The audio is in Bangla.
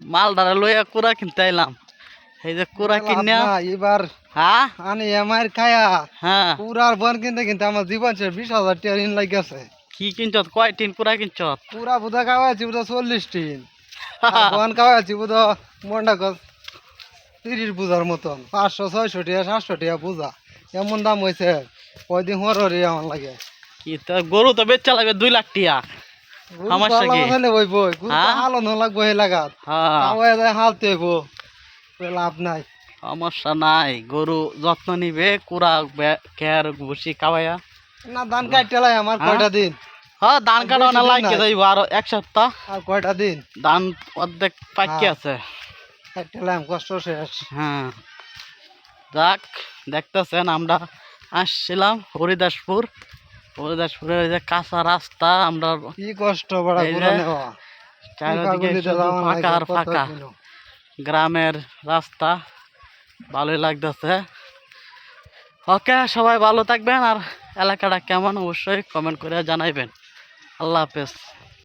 মালদারে লইয়া কুড়া কিনতে আইলাম। এই যে কুড়া কিনা এবার হ্যাঁ? আনি খায়া। হ্যাঁ। পুরার বন কিনতে কিনতে আমার জীবন শেষ বিশ হাজার টাকা ঋণ লাগিয়েছে কি কিনছত? কয় টিন কুড়া কিনছত? পুরা বুধা খাওয়াইছি বুধা চল্লিশ টিন। বন খাওয়াইছি বুধা মন্ডা গছ তিরিশ বুঝার মতন। পাঁচশো ছয়শো টাকা সাতশো টাকা বুঝা এমন দাম হয়েছে কয়দিন হর হরে আমার লাগে। কি তো গরু তো বেচা লাগবে দুই লাখ টিয়া। সমস্যা কি? হ্যাঁ? ন লাগবো হে লাগাত। হ্যাঁ। হালতে হইব লাভ নাই। সমস্যা নাই গরু যত্ন নিবে কুড়া খেয়ার ভুসি খাওয়াইয়া না ধান কাটতে লাই আমার? কয়টা দিন? ধান কাটা না লাগে যাইব আরও এক সপ্তাহ। আর কয়টা দিন? ধান অর্ধেক পাকি। আছে। কাটতে লাইম কষ্ট শেষ। হ্যাঁ যাক দেখতেছেন আমরা আসছিলাম হরিদাসপুর। হরিদাসপুরের ওই যে কাঁচা রাস্তা আমরা কি কষ্ট বড় চারিদিকে ফাঁকা আর ফাঁকা। গ্রামের রাস্তা ভালোই লাগতেছে। ওকে সবাই ভালো থাকবেন আর এলাকাটা কেমন অবশ্যই কমেন্ট করে জানাইবেন। আল্লাহ হাফেজ।